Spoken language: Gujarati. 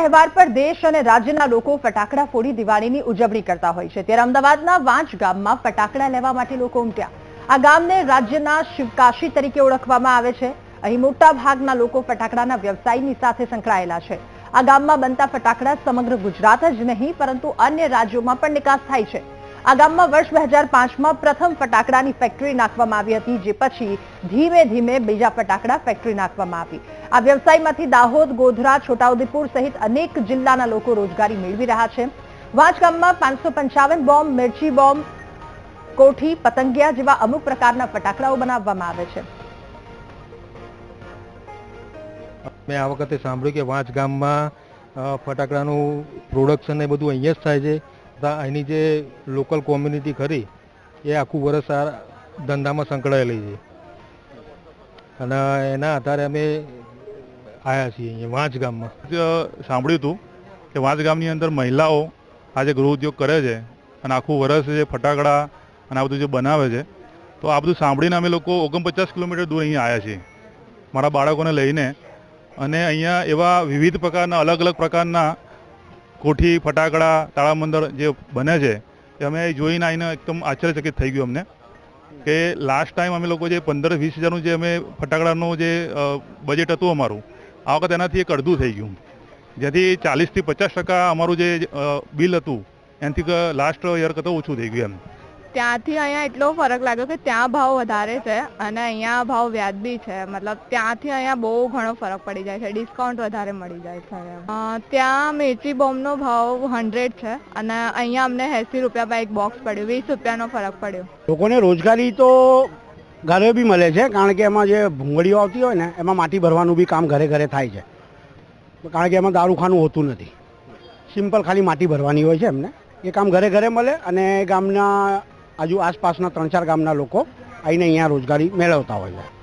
તહેવાર પર દેશ અને રાજ્યના લોકો ફટાકડા ફોડી દિવાળીની ઉજવણી કરતા હોય છે. ત્યારે અમદાવાદના વાંચ ગામમાં ફટાકડા લેવા માટે લોકો ઉમટ્યા. આ ગામને રાજ્યના શિવકાશી તરીકે ઓળખવામાં આવે છે. અહીં મોટા ભાગના લોકો ફટાકડાના વ્યવસાયની સાથે સંકળાયેલા છે. આ ગામમાં બનતા ફટાકડા સમગ્ર ગુજરાત જ નહીં, પરંતુ અન્ય રાજ્યોમાં પણ નિકાસ થાય છે. આ ગામમાં વર્ષ બે હજાર પ્રથમ ફટાકડાની ફેક્ટરી નાખવામાં આવી હતી, જે પછી ધીમે ધીમે બીજા ફટાકડા ફેક્ટરી નાખવામાં આવી. આ વ્યવસાયમાંથી દાહોદ, ગોધરા, છોટાઉદેપુર સહિત અનેક જિલ્લાના લોકો રોજગારી મેળવી રહ્યા છે. વાંચ ગામમાં પાંચસો પંચાવન બોમ્બ મિર્ચી બોમ્બ કોઠી, પતંગિયા જેવા અમુક પ્રકારના ફટાકડાઓ બનાવવામાં આવે છે. મેં આ વખતે સાંભળ્યું કે વાંચ ગામમાં ફટાકડાનું પ્રોડક્શન એ બધું અહીંયા જ થાય છે. તથા અહીંની જે લોકલ કોમ્યુનિટી ખરી, એ આખું વર્ષ આ ધંધામાં સંકળાયેલી છે. અને એના આધારે અમે આવ્યા છીએ અહીંયા વાંચ ગામમાં. સાંભળ્યું હતું કે વાંચ ગામની અંદર મહિલાઓ આજે ગૃહ ઉદ્યોગ કરે છે અને આખું વર્ષ જે ફટાકડા અને આ બધું જે બનાવે છે, તો આ બધું સાંભળીને અમે લોકો ઓગણપચાસ કિલોમીટર દૂર અહીંયા આવ્યા છીએ. મારા બાળકોને લઈને અને અહીંયા એવા વિવિધ પ્રકારના અલગ અલગ પ્રકારના કોઠી, ફટાકડા તાળામંદર જે બને છે, એ અમે જોઈને આવીને એકદમ આશ્ચર્યચકિત થઈ ગયું અમને કે લાસ્ટ ટાઈમ અમે લોકો જે પંદર વીસ હજારનું જે અમે ફટાકડાનું જે બજેટ હતું અમારું, આ વખત એનાથી એક અડધું થઈ ગયું. જેથી ચાલીસથી પચાસ ટકા અમારું જે બિલ હતું, એનાથી લાસ્ટ યર કરતાં ઓછું થઈ ગયું એમ. ત્યાંથી અહીંયા એટલો ફરક લાગ્યો કે ત્યાં ભાવ વધારે છે અને અહીંયા ભાવ વ્યાજબી છે. મતલબ ત્યાંથી અહીંયા બહુ ઘણો ફરક પડી જાય છે. ડિસ્કાઉન્ટ વધારે મળી જાય છે ત્યાં મિર્ચી બોમ્બનો ભાવ હંડ્રેડ છે અને અહીંયા અમને એંસી રૂપિયામાં એક બોક્સ પડ્યું. વીસ રૂપિયાનો ફરક પડ્યો. લોકોને રોજગારી તો ઘરે બી મળે છે, કારણ કે એમાં જે ભૂંગળીઓ આવતી હોય ને, એમાં માટી ભરવાનું બી કામ ઘરે ઘરે થાય છે. કારણ કે એમાં દારૂખાનું હોતું નથી. સિમ્પલ ખાલી માટી ભરવાની હોય છે એમને. એ કામ ઘરે ઘરે મળે અને ગામના આજુ આસપાસના ત્રણ ચાર ગામના લોકો આવીને અહીંયા રોજગારી મેળવતા હોય છે.